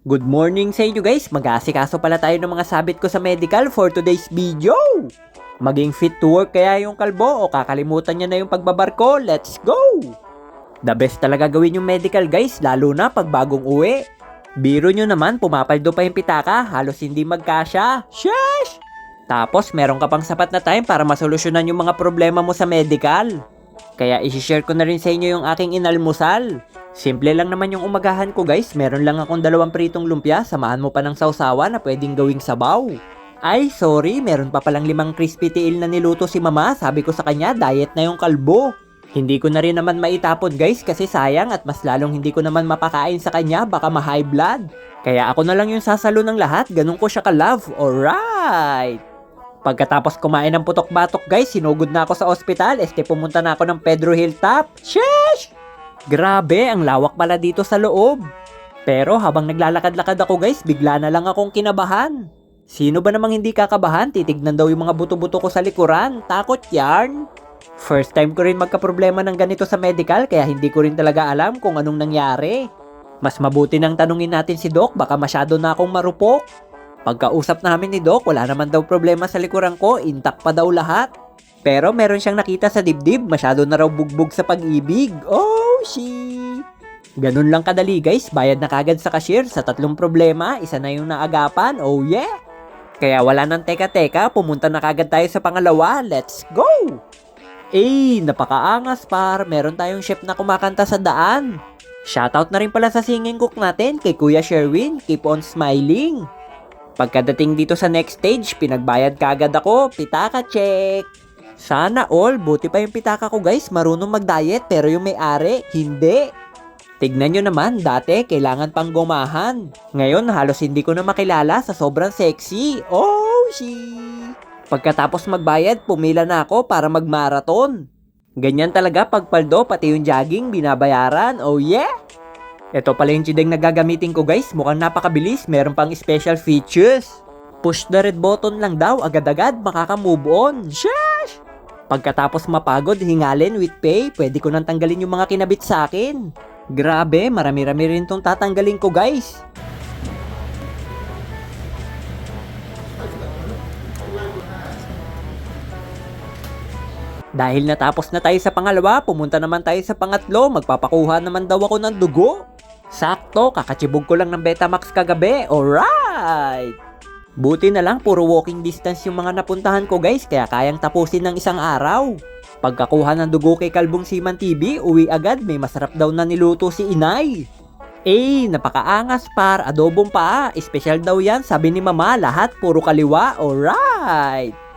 Good morning sa inyo guys! Mag-aasikaso pala tayo ng mga sabit ko sa medical for today's video! Maging fit to work kaya yung kalbo o kakalimutan niya na yung pagbabarko, let's go! The best talaga gawin yung medical guys, lalo na pag bagong uwi. Biro nyo naman, pumapaldo pa yung pitaka, halos hindi magkasya. Sheesh! Tapos meron ka pang sapat na time para masolusyonan yung mga problema mo sa medical. Kaya isi-share ko na rin sa inyo yung aking inalmusal. Simple lang naman yung umagahan ko guys. Meron lang akong dalawang pritong lumpia. Samahan mo pa ng sausawa na pwedeng gawing sabaw. Ay, sorry. Meron pa palang limang crispy tiil na niluto si mama. Sabi ko sa kanya, diet na yung kalbo. Hindi ko na rin naman maitapon guys kasi sayang at mas lalong hindi ko naman mapakain sa kanya baka ma-high blood. Kaya ako na lang yung sasalo ng lahat. Ganun ko siya ka-love. Alright! Pagkatapos kumain ng putok-batok guys, sinugod na ako sa ospital. Este pumunta na ako ng Pedro Hilltop. Sheesh! Grabe, ang lawak pala dito sa loob. Pero habang naglalakad-lakad ako guys, bigla na lang akong kinabahan. Sino ba namang hindi kakabahan? Titignan daw yung mga buto-buto ko sa likuran. Takot yarn. First time ko rin magkaproblema ng ganito sa medical kaya hindi ko rin talaga alam kung anong nangyari. Mas mabuti nang tanungin natin si Doc baka masyado na akong marupok. Pagkausap namin ni Doc, wala naman daw problema sa likuran ko, intact pa daw lahat. Pero meron siyang nakita sa dibdib, masyado na raw bugbog sa pag-ibig. Oh, she! Ganun lang kadali guys, bayad na kagad sa cashier sa tatlong problema, isa na yung naagapan, oh yeah! Kaya wala nang teka-teka, pumunta na kagad tayo sa pangalawa, let's go! Eh, napakaangas par, meron tayong chef na kumakanta sa daan. Shoutout na rin pala sa singing cook natin kay Kuya Sherwin, keep on smiling. Pagkadating dito sa next stage, pinagbayad kagad ako, pitaka check. Sana all, buti pa yung pitaka ko guys, marunong mag-diet pero yung may-ari, hindi. Tignan nyo naman, dati kailangan pang gumahan. Ngayon halos hindi ko na makilala sa sobrang sexy. Oh, she! Pagkatapos magbayad, pumila na ako para mag-marathon. Ganyan talaga pagpaldo, pati yung jogging, binabayaran. Oh yeah! Ito pala yung chideng na gagamitin ko guys. Mukhang napakabilis. Meron pang special features. Push the red button lang daw. Agad-agad makaka-move on. Sheesh! Pagkatapos mapagod, hingalin with pay. Pwede ko nang tanggalin yung mga kinabit sa akin. Grabe, marami-rami rin tong tatanggalin ko guys. Dahil natapos na tayo sa pangalawa, pumunta naman tayo sa pangatlo, magpapakuha naman daw ako ng dugo. Sakto, kakachibog ko lang ng Betamax kagabi, alright! Buti na lang, puro walking distance yung mga napuntahan ko guys, kaya kayang tapusin ng isang araw. Pagkakuha ng dugo kay Kalbong Siman TV, uwi agad, may masarap daw na niluto si inay. Eh, napakaangas par, adobong pa, espesyal daw yan, sabi ni mama, lahat puro kaliwa, alright!